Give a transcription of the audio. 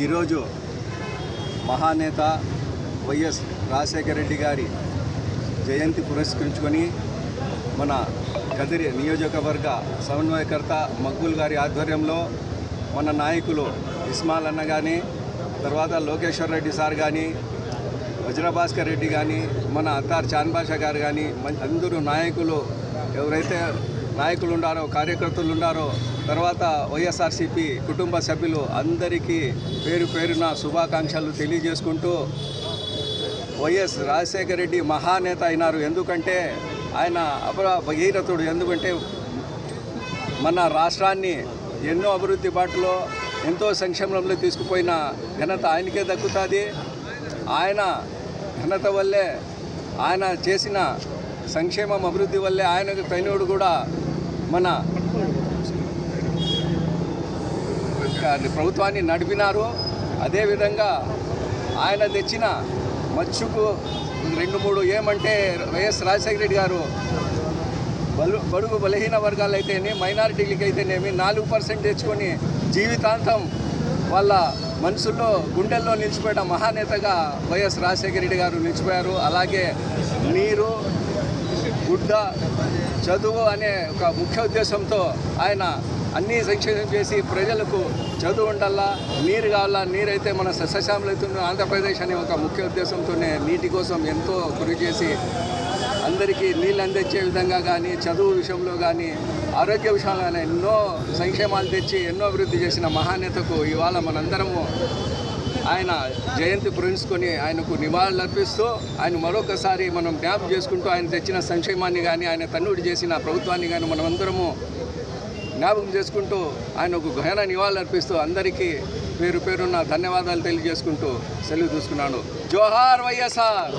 ఈరోజు మహానేత వైఎస్ రాజశేఖర రెడ్డి గారి జయంతి పురస్కరించుకొని మన కదిరి నియోజకవర్గ సమన్వయకర్త మక్బుల్ గారి ఆధ్వర్యంలో మన నాయకులు ఇస్మాల్ అన్న కానీ తర్వాత లోకేశ్వర్ రెడ్డి సార్ కానీ వజ్రభాస్కర్ రెడ్డి కానీ మన అత్తార్ చాన్ గారు కానీ అందరూ నాయకులు ఎవరైతే నాయకులు ఉండారో కార్యకర్తలు ఉండారో తర్వాత వైఎస్ఆర్సీపీ కుటుంబ సభ్యులు అందరికీ పేరు పేరున శుభాకాంక్షలు తెలియజేసుకుంటూ వైఎస్ రాజశేఖర రెడ్డి మహానేత అయినారు. ఎందుకంటే ఆయన అపర భగీరథుడు ఎందుకంటే మన రాష్ట్రాన్ని ఎన్నో అభివృద్ధి బాటలో ఎంతో సంక్షేమంలో తీసుకుపోయిన ఘనత ఆయనకే దక్కుతుంది. ఆయన ఘనత వల్లే ఆయన చేసిన సంక్షేమం అభివృద్ధి వల్లే ఆయనకు తైనోడు కూడా మన ప్రభుత్వాన్ని నడిపినారు. అదేవిధంగా ఆయన తెచ్చిన మచ్చుకు రెండు మూడు ఏమంటే వైఎస్ రాజశేఖర రెడ్డి గారు బలు బడుగు బలహీన వర్గాలు అయితేనే మైనారిటీలకి అయితేనేమి నాలుగు పర్సెంట్ తెచ్చుకొని జీవితాంతం వాళ్ళ మనసుల్లో గుండెల్లో నిలిచిపోయిన మహానేతగా వైఎస్ రాజశేఖర రెడ్డి గారు నిలిచిపోయారు. అలాగే నీరు గుడ్డ చదువు అనే ఒక ముఖ్య ఉద్దేశంతో ఆయన అన్నీ సంక్షేమం చేసి ప్రజలకు చదువు ఉండాలా నీరు కావాలా నీరైతే మన సస్యశ్యామలవుతున్న ఆంధ్రప్రదేశ్ అనే ఒక ముఖ్య ఉద్దేశంతోనే నీటి కోసం ఎంతో కృషి చేసి అందరికీ నీళ్ళు అందించే విధంగా కానీ చదువు విషయంలో కానీ ఆరోగ్య విషయంలో కానీ ఎన్నో సంక్షేమాలు తెచ్చి ఎన్నో అభివృద్ధి చేసిన మహానేతకు ఇవాళ మనందరము ఆయన జయంతి పురించుకొని ఆయనకు నివాళులు అర్పిస్తూ ఆయన మరొకసారి మనం జ్ఞాపం చేసుకుంటూ ఆయన తెచ్చిన సంక్షేమాన్ని కానీ ఆయన తన్నుడు చేసిన ప్రభుత్వాన్ని కానీ మనమందరము జ్ఞాపకం చేసుకుంటూ ఆయనకు ఘన నివాళులర్పిస్తూ అందరికీ పేరు పేరున్న ధన్యవాదాలు తెలియజేసుకుంటూ సెలవు చూసుకున్నాను. జోహార్ వైఎస్ఆర్!